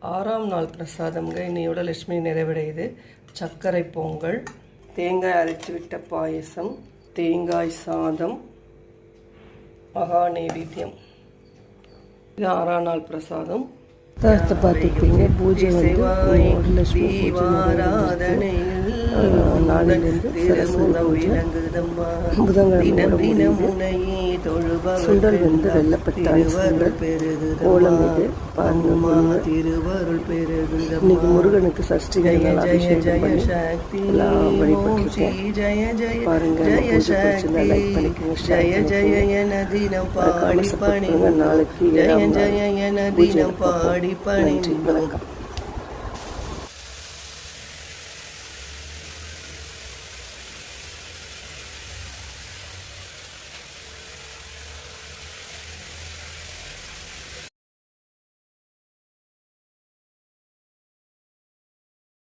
ஆறாம் நாள் பிரசாதம்ங்க. இன்னையோட லட்சுமி நிறைவடையுது. சர்க்கரை பொங்கல் தேங்காய் அரைச்சி விட்ட பாயசம் தேங்காய் சாதம் மகா நைவேத்தியம். இது ஆறாம் நாள் பிரசாதம். தாரத்தை பார்த்துருப்பீங்க பூஜை வந்து ஒரு லட்சுமி பூஜை நாளிலிருந்து சரஸ்வதி பூஜை. புதன்கிழமை சுண்டல் வந்து வெள்ளப்பட்டாணி சுண்டல். கோலம் இது இன்னைக்கு முருகனுக்கு சஷ்டி அபிஷேகம் பண்ணி எல்லாம் வழிபட்டிருக்கேன் பாருங்க, பூஜை சக்தி. பண்ணிக்கோங்க, ஜய பண்ணிக்கோங்க. நாளைக்கு தினம் பாடி பார்ப்போம். நன்றி பணிந்தோம் வணக்கம்